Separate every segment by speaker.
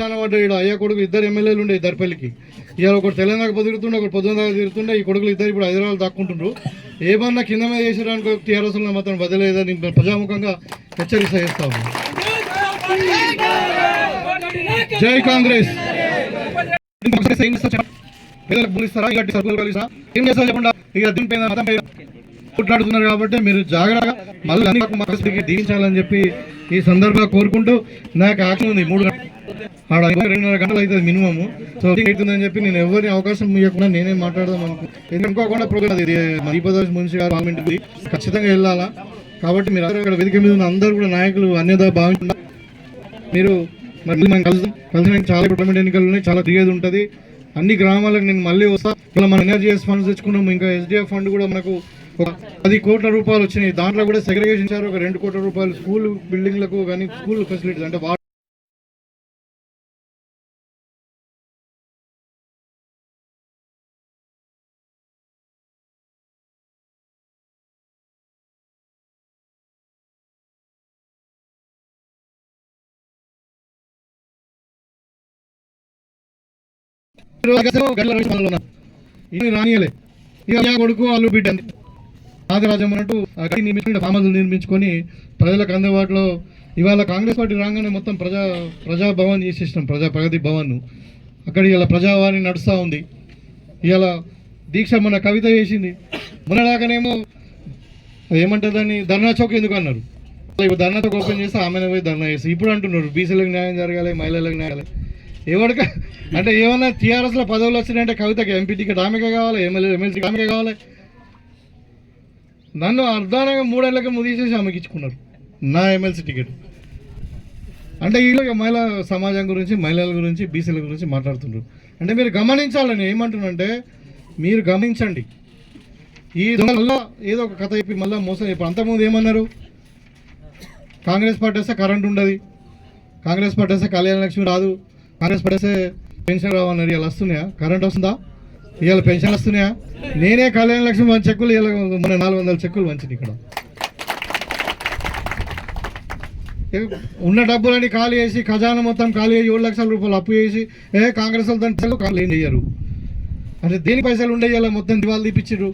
Speaker 1: చాలా ఈడ అయ్యా కొడుకు ఇద్దరు ఎమ్మెల్యేలు ఉండే దర్పల్లికి. ఇవాళ ఒకటి తెలంగాణ తిరుగుతుండే ఒకటి పొద్దున దాకా తిరుగుతుండే ఈ కొడుకులు ఇద్దరు ఇప్పుడు హైదరాబాద్ దాక్కుంటుండ్రు. ఏమన్నా కింద మీద చేసేదానికి టీఆర్ఎస్ మాత్రం బదిలేదని ప్రజాముఖంగా హెచ్చరిక చేస్తాము జై కాంగ్రెస్. చెప్పండి? పేదలకు భూమి ఇలాంటి సరుకులు కలిసా? ఏం చేస్తారు చెప్పండి. ఇక మతం పైన కొట్లాడుతున్నారు కాబట్టి మీరు జాగ్రత్తగా మళ్ళీ దీవించాలని చెప్పి ఈ సందర్భంగా కోరుకుంటూ నాకు యాక్షన్ ఉంది. మూడు గంటలు. ఆడ రెండున్నర గంటలు అవుతుంది మినిమము. సో అవుతుందని చెప్పి నేను ఎవరిని అవకాశం ఇవ్వకుండా నేనే మాట్లాడదాం అనుకుంటున్నాను ఎందుకనుకోకుండా ప్రోగ్రామ్ అది మధ్యప్రదేశ్ మున్సి గారు పార్లమెంట్ ఖచ్చితంగా వెళ్ళాలా? కాబట్టి మీరు అందరూ ఇక్కడ వేదిక మీద ఉన్న అందరూ కూడా నాయకులు అన్యదా భావించకుండా మీరు మళ్ళీ మనం కలుద్దాం. కలిసిన చాలా పార్లమెంట్ ఎన్నికలు ఉన్నాయి చాలా తిరిగేది ఉంటుంది. అన్ని గ్రామాలకు నేను మళ్ళీ వస్తా. ఇలా మన ఎన్ఆర్జీఎస్ ఫండ్స్ తెచ్చుకున్నాము. ఇంకా ఎస్డిఎఫ్ ఫండ్ కూడా మనకు ఒక పది కోట్ల రూపాయలు వచ్చినాయి. దాంట్లో కూడా సెగ్రిగేషన్ ఇచ్చారు. ఒక రెండు కోట్ల రూపాయలు స్కూల్ బిల్డింగ్లకు కానీ స్కూల్ ఫెసిలిటీస్ అంటే ఇది రానియలే ఇక కొడుకు వాళ్ళు బిడ్డ రాజరాజమ్మన్నట్టు నాగరాజం అన్నట్టు ఆ నిర్మించుకుని నిర్మించుకొని ప్రజలకు అందుబాటులో ఇవాళ కాంగ్రెస్ పార్టీ రాగానే మొత్తం ప్రజా ప్రజాభవన్ చేసేసినాం ప్రజా ప్రగతి భవన్. అక్కడ ఇలా ప్రజావాణి నడుస్తూ ఉంది. ఇవాళ దీక్ష మన కవిత చేసింది. మొన్నలాగానేమో ఏమంటారు దాన్ని? ధర్నా చౌక్ ఎందుకు అన్నారు? ఇప్పుడు ధర్నా చౌక్ ఓపెన్ చేస్తే ఆమె పోయి ధర్నా చేస్తే. ఇప్పుడు అంటున్నారు బీసీలకు న్యాయం జరగాలి మహిళలకు న్యాయం ఏమడక అంటే ఏమన్నా టీఆర్ఎస్లో పదవులు వచ్చినాయంటే కవితకి ఎంపీ టికెట్ ఆమెకే కావాలి ఎమ్మెల్యే ఎమ్మెల్సీ ఆమెకే కావాలి. నన్ను అర్ధానంగా మూడేళ్ళకి ముదీసేసి ఆమెకి ఇచ్చుకున్నారు. నా ఎమ్మెల్సీ టికెట్. అంటే వీళ్ళు మహిళా సమాజం గురించి మహిళల గురించి బీసీల గురించి మాట్లాడుతున్నారు అంటే మీరు గమనించాలని ఏమంటున్నంటే మీరు గమనించండి. ఈ మళ్ళా ఏదో ఒక కథ చెప్పి మళ్ళీ మోసం ఇప్పుడు అంతకుముందు ఏమన్నారు? కాంగ్రెస్ పార్టీ వస్తే కరెంట్ ఉండదు. కాంగ్రెస్ పార్టీ వస్తే కళ్యాణ లక్ష్మి రాదు. కాంగ్రెస్ పడేసే పెన్షన్ రావన్నారు ఇలా వస్తున్నాయా? కరెంట్ వస్తుందా? ఇవాళ పెన్షన్ వస్తున్నాయా? నేనే కళ్యాణ లక్ష్మి వన్ చెక్కులు ఇలా మన నాలుగు వందల చెక్కులు వంచింది ఇక్కడ. ఉన్న డబ్బులని ఖాళీ చేసి ఖజానా మొత్తం ఖాళీ చేసి ఏడు లక్షల రూపాయలు అప్పు చేసి ఏ కాంగ్రెస్ వాళ్ళు దాంట్లో ఖాళీ ఏం చేయరు అంటే దేని పైసలు ఉండే ఇలా మొత్తం దివాలు తీపిచ్చిర్రు?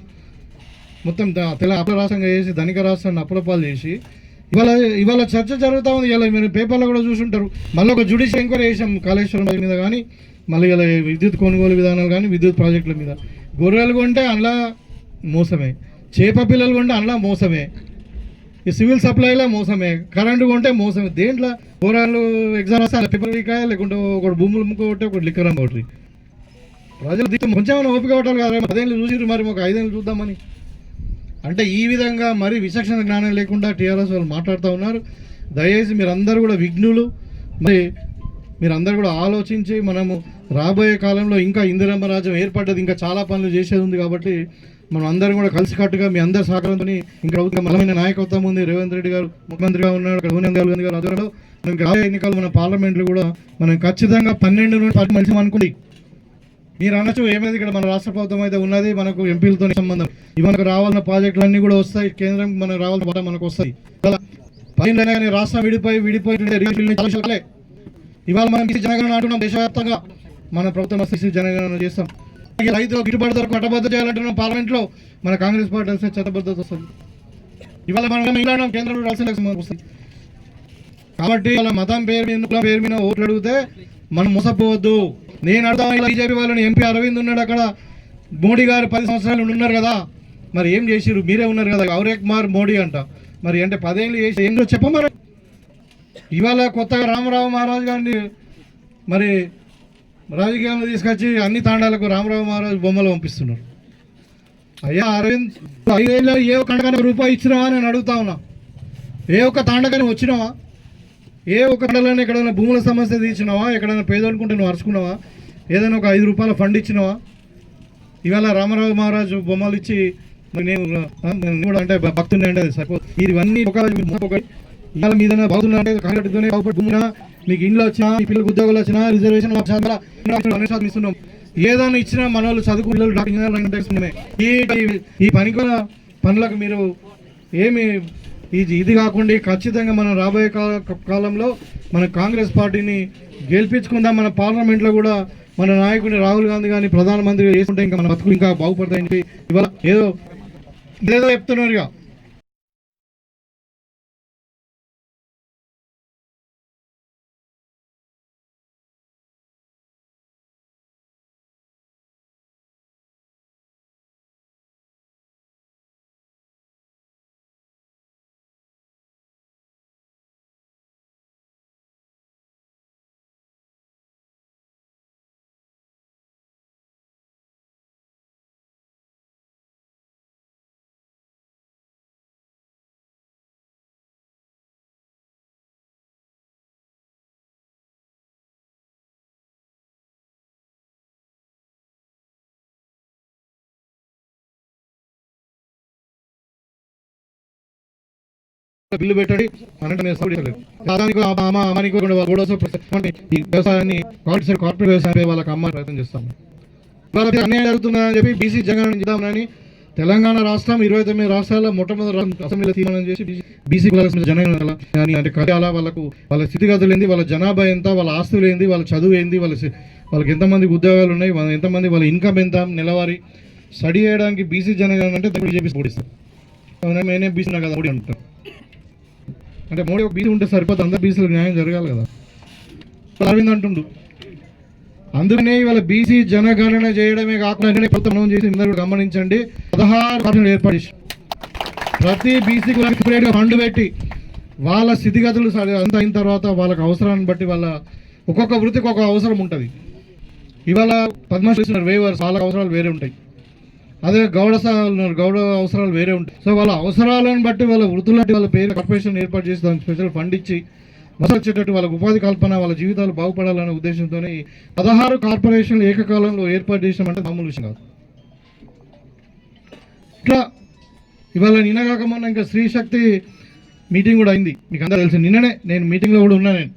Speaker 1: మొత్తం తెలంగాణ తెల అప్పుల రాష్ట్రంగా చేసి ధనిక రాష్ట్రాన్ని అప్పులపాలు చేసి ఇవాళ ఇవాళ చర్చ జరుగుతూ ఉంది. ఇలా మీరు పేపర్లో కూడా చూసుంటారు. మళ్ళీ ఒక జుడిషియల్ ఎంక్వైరీ చేసాం కాళేశ్వరం మీద కానీ మళ్ళీ ఇలా విద్యుత్ కొనుగోలు విధానాలు కానీ విద్యుత్ ప్రాజెక్టుల మీద. గొర్రెలు కొంటే అందులో మోసమే. చేప పిల్లలు కొంటే అందులో మోసమే. ఈ సివిల్ సప్లైలో మోసమే. కరెంటు కొంటే మోసమే. దేంట్లో? కూరలు ఎగ్జామ్ వస్తే పేపర్ వీకాయ? లేకుంటే ఒకటి భూములు ముక్కొకటి ఒకటి లిక్కర్ ఒకటి ప్రజలు దిక్కు కొంచెం ఓపిక పట్టాలి కదా పదేళ్ళు చూసిరు మరి ఒక ఐదేళ్ళు చూద్దామని. అంటే ఈ విధంగా మరి విచక్షణ జ్ఞానం లేకుండా టీఆర్ఎస్ వాళ్ళు మాట్లాడుతూ ఉన్నారు. దయచేసి మీరందరూ కూడా విఘ్నులు. మరి మీరందరూ కూడా ఆలోచించి మనము రాబోయే కాలంలో ఇంకా ఇందిరమ్మ రాజ్యం ఏర్పడ్డది ఇంకా చాలా పనులు చేసేది ఉంది కాబట్టి మనం అందరం కూడా కలిసికట్టుగా మీ అందరి సహకారంతో ఇంకా ప్రభుత్వం బలమైన నాయకత్వం ఉంది. రేవంత్ రెడ్డి గారు ముఖ్యమంత్రిగా ఉన్నాడు అక్కడ సోనియా గాంధీ గారు ఆధ్వర్యంలో మనం రాబోయే ఎన్నికలు మన పార్లమెంట్లు కూడా మనం ఖచ్చితంగా పన్నెండు నుండి పది మంచి అనుకోండి మీరు అనొచ్చు ఏమైంది ఇక్కడ మన రాష్ట్ర ప్రభుత్వం అయితే ఉన్నది మనకు ఎంపీలతో సంబంధం. మనకు రావాల్సిన ప్రాజెక్టులు అన్ని కూడా వస్తాయి కేంద్రం మనకు రావాల్సిన వాటా మనకు వస్తాయి. ఇలా పైన కానీ రాష్ట్రం విడిపోయి విడిపోయి ఇవాళ మనం జనగణన అంటున్నాం దేశవ్యాప్తంగా. మన ప్రభుత్వం వస్తే జనగణన చేస్తాం. ఇక రైతులకు గిట్టుబాటు ధరకు కట్టబద్ద చేయాలంటున్నాం పార్లమెంట్లో మన కాంగ్రెస్ పార్టీ వస్తే చట్టబద్ధత వస్తుంది. ఇవాళ మనం ఇలా కేంద్రంలో రాసిన వస్తుంది. కాబట్టి వాళ్ళ మతం పేరు మీద కులం పేరు మీద ఓట్లు అడిగితే మనం మోసపోవద్దు. నేను అడుగుతాను ఇలా బీజేపీ వాళ్ళని ఎంపీ అరవింద్ ఉన్నాడు అక్కడ. మోడీ గారు పది సంవత్సరాలు ఉన్నారు కదా. మరి ఏం చేసిరు మీరే ఉన్నారు కదా. గౌరే కుమార్ మోడీ అంట. మరి అంటే పదేళ్ళు చేసి ఏం చెప్పమని ఇవాళ కొత్తగా రామరావు మహారాజు గారిని మరి రాజకీయాల్లో తీసుకొచ్చి అన్ని తాండాలకు రామరావు మహారాజు బొమ్మలు పంపిస్తున్నారు. అయ్యా అరవింద్ ఐదేళ్ళు ఏ ఒక్క రూపాయి ఇచ్చినావా నేను అడుగుతా ఉన్నా. ఏ ఒక్క తాండకని వచ్చినావా? ఏ ఒక ఎక్కడైనా భూముల సమస్య తీర్చినావా? ఎక్కడైనా పేదోనుకుంటే నువ్వు అరుచుకున్నావా? ఏదైనా ఒక ఐదు రూపాయల ఫండ్ ఇచ్చినావా? ఇవాళ రామరావు మహారాజు బొమ్మలు ఇచ్చి నేను కూడా అంటే భక్తుని అంటే అది ఇవన్నీ ఒక ఇవాళ మీద బాగుతున్నా అంటే కాంగ్రెస్తోనే భూమినా మీకు ఇంట్లో వచ్చినా మీ పిల్లలకు ఉద్యోగాలు వచ్చినా రిజర్వేషన్ శాతం ఇస్తున్నాం ఏదైనా ఇచ్చినా మన వాళ్ళు చదువుకు పిల్లలు డాక్టర్ ఈ ఈ- ఈ పనికి పనులకు మీరు ఏమి ఇది ఇది కాకుండా ఖచ్చితంగా మనం రాబోయే కాల కాలంలో మన కాంగ్రెస్ పార్టీని గెలిపించుకుందాం మన పార్లమెంట్లో కూడా మన నాయకుడిని రాహుల్ గాంధీ కానీ ప్రధానమంత్రి చేసుకుంటే ఇంకా మన బతుకులు ఇంకా బాగుపడతాయని ఇవాళ ఏదో ఏదో చెప్తున్నారు ఇక. వస్తే ఈ వ్యవసాయాన్ని కార్పొరేట్ వ్యవసాయం వాళ్ళకి అమ్మ ప్రయత్నం చేస్తాం అన్యాయం జరుగుతుందని చెప్పి బీసీ జగన్ చేద్దామని తెలంగాణ రాష్ట్రం ఇరవై తొమ్మిది రాష్ట్రాల్లో మొట్టమొదటి అసెంబ్లీలో తీర్మానం చేసి బీసీ జనగణన కానీ అంటే కట్టాల వాళ్ళకు వాళ్ళ స్థితిగతులు ఏంది వాళ్ళ జనాభా ఎంత వాళ్ళ ఆస్తులు ఏంది వాళ్ళ చదువు ఏంది వాళ్ళ వాళ్ళకి ఎంతమంది ఉద్యోగాలు ఉన్నాయి వాళ్ళ ఎంతమంది వాళ్ళ ఇన్కమ్ ఎంత నెలవారీ స్టడీ చేయడానికి బీసీ జనగణన అంటే దగ్గర చెప్పి నేనే బీసీ కదా అంటారు అంటే మోడీ ఒక బీసీ ఉంటే సరిపోతుంది అందరు బీసీలకు న్యాయం జరగాలి కదా. అరవింద్ అంటుండు అందుకనే ఇవాళ బీసీ జనగణన చేయడమే కాకుండా ప్రభుత్వం చేసి అందరూ గమనించండి పదహారు పార్టీలు ఏర్పాటు చేసి ప్రతి బీసీ సపరేట్గా ఫండ్ పెట్టి వాళ్ళ స్థితిగతులు అంత అయిన తర్వాత వాళ్ళకి అవసరాన్ని బట్టి వాళ్ళ ఒక్కొక్క వృత్తికి ఒక అవసరం ఉంటుంది. ఇవాళ పద్మశ్రీ వేవర్స్ వాళ్ళ అవసరాలు వేరే ఉంటాయి. అదే గౌడ ఉన్నారు. గౌడ అవసరాలు వేరే ఉంటాయి. సో వాళ్ళ అవసరాలను బట్టి వాళ్ళ వృత్తుల వాళ్ళ పేరు కార్పొరేషన్ ఏర్పాటు చేసి దానికి స్పెషల్ ఫండ్ ఇచ్చి వచ్చేటట్టు ఉపాధి కల్పన వాళ్ళ జీవితాలు బాగుపడాలనే ఉద్దేశంతో పదహారు కార్పొరేషన్లు ఏకకాలంలో ఏర్పాటు చేసినామంటే మామూలు విషయం కాదు. ఇట్లా ఇవాళ నిన్న కాకమన్నా ఇంకా స్త్రీ శక్తి మీటింగ్ కూడా అయింది. మీకు అందరూ తెలుసు నిన్ననే నేను మీటింగ్లో కూడా ఉన్నా నేను.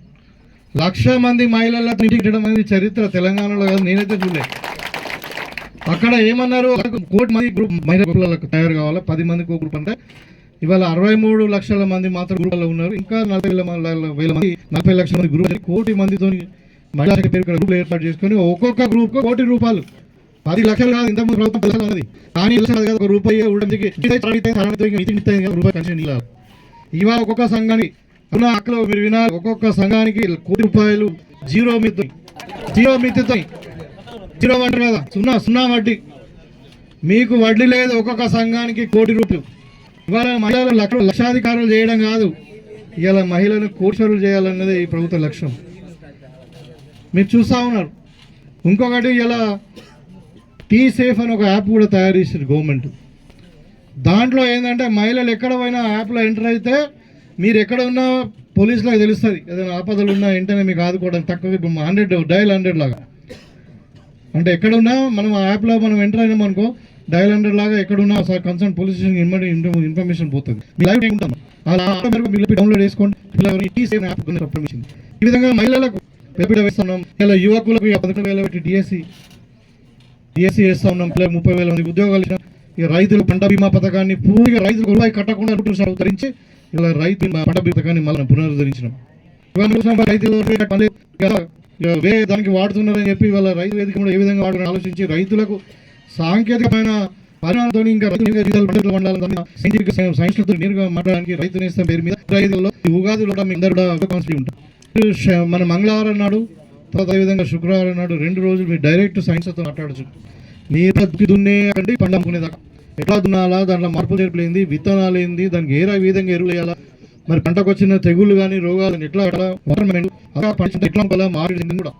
Speaker 1: లక్ష మంది మహిళల మీటింగ్ చేయడం అనేది చరిత్ర తెలంగాణలో కాదు నేనైతే చూడలేదు. అక్కడ ఏమన్నారు? కోటి మంది గ్రూప్ మహిళా గ్రూపులకు తయారు కావాలి? పది మందికి ఒక గ్రూప్ అంటే. ఇవాళ అరవై మూడు లక్షల మంది మాత్రం గ్రూపులలో ఉన్నారు. ఇంకా నలభై వేల వేల మంది నలభై లక్షల మంది గ్రూప్ కోటి మందితో మహిళా శక్తి పేరు గ్రూపులు ఏర్పాటు చేసుకొని ఒక్కొక్క గ్రూప్ కోటి రూపాయలు. పది లక్షలు కాదు ఇంతకుముందు ప్రభుత్వం తెలుసు అన్నది కానీ తెలుసు కదా ఒక రూపాయి ఉండడానికి రూపాయి కన్షన్ ఇవ్వాలి ఇవాళ ఒక్కొక్క సంఘానికి ఉన్న అక్కలో మీరు వినాలి ఒక్కొక్క సంఘానికి కోటి రూపాయలు జీరో మిత్తో జీరో మిత్తితో జీరో వడ్డీ కదా సున్నా సున్నా వడ్డీ. మీకు వడ్డీ లేదు ఒక్కొక్క సంఘానికి కోటి రూపాయలు. ఇవాళ మహిళలు లక్ష లక్షాధికారులు చేయడం కాదు. ఇవాళ మహిళలను కోటీశ్వరులు చేయాలన్నది ఈ ప్రభుత్వ లక్ష్యం. మీరు చూస్తూ ఉన్నారు. ఇంకొకటి ఇలా టీ సేఫ్ అని ఒక యాప్ కూడా తయారు చేసింది గవర్నమెంట్. దాంట్లో ఏంటంటే మహిళలు ఎక్కడ పోయినా యాప్లో ఎంటర్ అయితే మీరు ఎక్కడ ఉన్నా పోలీసులకు తెలుస్తుంది. ఏదైనా ఆపదలు ఉన్నా వెంటనే మీకు ఆదుకోవడం తక్కువ హండ్రెడ్ డైల్ హండ్రెడ్ లాగా. అంటే ఎక్కడున్నా మనం ఆ యాప్లో మనం ఎంటర్ అయినాం అనుకో డైల్ హండ్రెడ్ లాగా ఎక్కడున్నా సార్ కన్సర్న్ పోలీస్ స్టేషన్ ఇమ్మడి ఇన్ఫర్మేషన్ పోతుంది. మీ లైవ్ ఉంటాం మేరకు మీరు డౌన్లోడ్ చేసుకోండి. ఈ యాప్ ఈ విధంగా మహిళలకు పెట్టుబడి వేస్తున్నాం ఇలా యువకులకు పదకొండు వేలు వేల పెట్టి డిఎస్సి డిఎస్సి వేస్తా ఉన్నాం. పిల్లలకు ముప్పై వేల మంది ఉద్యోగాలు ఇచ్చిన రైతులు పంట బీమా పథకాన్ని పూర్తిగా రైతులకు రూపాయి కట్టకుండా రూపాయలు అవతరించి ఇలా రైతు పంట బీమా పథకాన్ని మళ్ళీ పునరుద్ధరించినాం. రైతులు వేరే దానికి వాడుతున్నారని చెప్పి వాళ్ళ రైతు వేదిక కూడా ఏ విధంగా వాడుకుని ఆలోచించి రైతులకు సాంకేతికమైన పరిణామంతో ఇంకా రైతు జీవితాలు పంటలు పండాలని సైంటిఫిక్ సైన్స్లతో నేరుగా మాట్లాడడానికి రైతు నేస్తం పేరు మీద రైతుల్లో ఈ ఉగాదిలో కూడా మీ అందరు కూడా కాన్స్టిట్యూ ఉంటాం మన మంగళవారం నాడు తర్వాత అదేవిధంగా శుక్రవారం నాడు రెండు రోజులు మీరు డైరెక్ట్ సైన్స్తో మాట్లాడచ్చు. నీరు దున్నే అంటే పంట అమ్ముకునేదాకా. ఎట్లా దున్నాలా దాంట్లో మార్పులు చేర్పులు ఏంది విత్తనాలు ఏంది దానికి ఏ విధంగా ఎరువులు వేయాలా మరి పంటకు వచ్చిన తెగుళ్ళు కానీ రోగాలు ఎట్లా ఎట్లా? వాటర్ ఎట్లా మార్కెట్ కూడా.